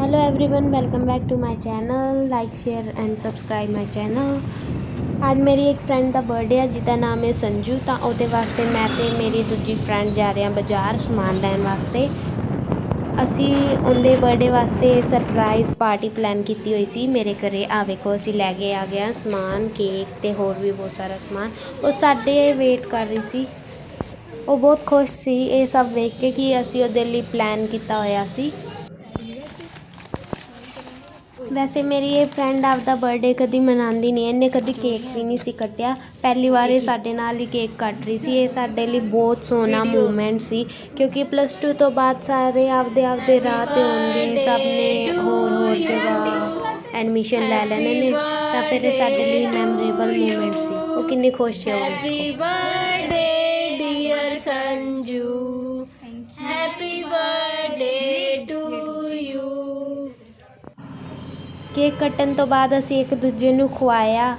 hello everyone, welcome back to my channel. Like, share and subscribe my channel. ਅੱਜ ਮੇਰੀ ਇੱਕ friend ਦਾ birthday ਹੈ ਜਿਹਦਾ ਨਾਮ ਹੈ ਸੰਜੂ ਤਾਂ ਉਹਦੇ ਵਾਸਤੇ ਮੈਂ ਤੇ ਮੇਰੀ ਦੂਜੀ ਫਰੈਂਡ ਜਾ ਰਹੇ ਹਾਂ ਬਾਜ਼ਾਰ ਸਮਾਨ ਲੈਣ ਵਾਸਤੇ ਅਸੀਂ ਉਹਦੇ ਬਰਥਡੇ ਵਾਸਤੇ ਸਰਪ੍ਰਾਈਜ਼ ਪਾਰਟੀ ਪਲਾਨ ਕੀਤੀ ਹੋਈ ਸੀ ਮੇਰੇ ਘਰੇ ਆ ਵੇਖੋ ਅਸੀਂ ਲੈ ਕੇ ਆ ਗਏ ਸਮਾਨ ਕੇਕ ਤੇ ਹੋਰ ਵੀ ਬਹੁਤ ਸਾਰਾ ਸਮਾਨ ਉਹ ਸਾਡੇ ਵੇਟ ਕਰ ਰਹੀ ਸੀ ਉਹ ਬਹੁਤ ਖੁਸ਼ ਸੀ ਇਹ ਸਭ ਵੇਖ ਕੇ ਕਿ ਅਸੀਂ ਉਹਦੇ ਲਈ ਪਲਾਨ ਕੀਤਾ ਹੋਇਆ ਸੀ ਵੈਸੇ ਮੇਰੀ ਇਹ ਫਰੈਂਡ ਆਪਦਾ ਬਰਥਡੇ ਕਦੀ ਮਨਾਉਂਦੀ ਨਹੀਂ, ਇਹਨੇ ਕਦੀ ਕੇਕ ਵੀ ਨਹੀਂ ਸੀ ਕੱਟਿਆ। ਪਹਿਲੀ ਵਾਰ ਇਹ ਸਾਡੇ ਨਾਲ ਹੀ ਕੇਕ ਕੱਟ ਰਹੀ ਸੀ। ਇਹ ਸਾਡੇ ਲਈ ਬਹੁਤ ਸੋਹਣਾ ਮੂਮੈਂਟ ਸੀ, ਕਿਉਂਕਿ ਪਲੱਸ 2 ਤੋਂ ਬਾਅਦ ਸਾਰੇ ਆਪਦੇ ਆਪਦੇ ਰਾਹ ਤੇ ਹੋਣਗੇ ਸਭ ਨੇ ਹੋਰ ਹੋਰ ਜਗ੍ਹਾ ਐਡਮਿਸ਼ਨ ਲੈ ਲੈਣੇ ਨੇ, ਤਾਂ ਫਿਰ ਇਹ ਸਾਡੇ ਲਈ ਮੈਮੋਰੇਬਲ ਮੂਮੈਂਟ ਸੀ। ਉਹ ਕਿੰਨੇ ਖੁਸ਼ ਹੈ ਕੇਕ ਕੱਟਣ ਤੋਂ ਬਾਅਦ ਅਸੀਂ ਇੱਕ ਦੂਜੇ ਨੂੰ ਖਵਾਇਆ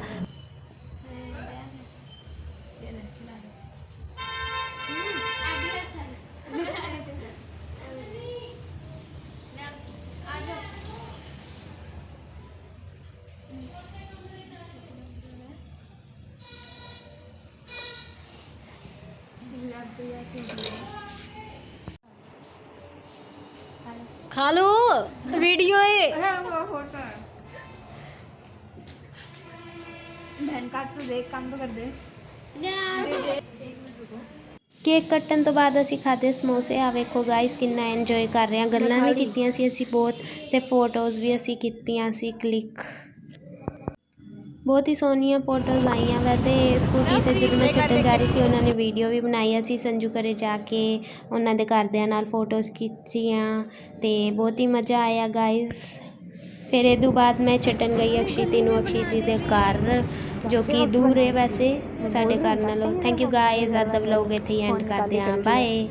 ਹਾਲੋ ਲੋ ਵੀਡੀਓ ਏ। ਹਾਂ ਫੋਟੋ बहन काट तो देख काम तो कर दे ਕੇਕ ਕੱਟਣ ਤੋਂ ਬਾਅਦ ਅਸੀਂ ਖਾਦੇ ਸਮੋਸੇ ਆ ਵੇਖੋ ਗਾਇਸ ਕਿੰਨਾ ਇੰਜੋਏ ਕਰ ਰਹੇ ਹਾਂ ਗੱਲਾਂ ਵੀ ਕੀਤੀਆਂ ਸੀ ਅਸੀਂ ਬਹੁਤ ਤੇ ਫੋਟੋਜ਼ ਵੀ ਅਸੀਂ ਕੀਤੀਆਂ ਸੀ ਕਲਿੱਕ ਬਹੁਤ ਹੀ ਸੋਹਣੀਆਂ ਫੋਟੋਜ਼ ਆਈਆਂ ਵੈਸੇ ਸਕੂਟੀ ਤੇ ਜਦੋਂ ਮੈਂ ਛੱਡਣ ਜਾ ਰਹੀ ਸੀ ਉਹਨਾਂ ਨੇ ਵੀਡੀਓ ਵੀ ਬਣਾਈ ਅਸੀਂ ਸੰਜੂ ਘਰੇ ਜਾ ਕੇ ਉਹਨਾਂ ਦੇ ਘਰਦਿਆਂ ਨਾਲ ਫੋਟੋਜ਼ ਖਿੱਚੀਆਂ ਤੇ ਬਹੁਤ ਹੀ ਮਜ਼ਾ ਆਇਆ ਗਾਇਸ ਫਿਰ ਇਹ ਤੋਂ ਬਾਅਦ ਮੈਂ ਛੱਡਣ ਗਈ ਅਕਸ਼ਿਤੀ ਨੂੰ ਅਕਸ਼ਿਤੀ ਦੇ ਘਰ, ਜੋ ਕਿ ਦੂਰ ਹੈ ਵੈਸੇ ਸਾਡੇ ਘਰ ਨਾਲੋਂ। ਥੈਂਕ ਯੂ ਗਾਇਸ ਅੱਜ ਦਾ ਵਲੌਗ ਇੱਥੇ ਹੀ ਐਂਡ ਕਰਦੇ ਹਾਂ। ਬਾਏ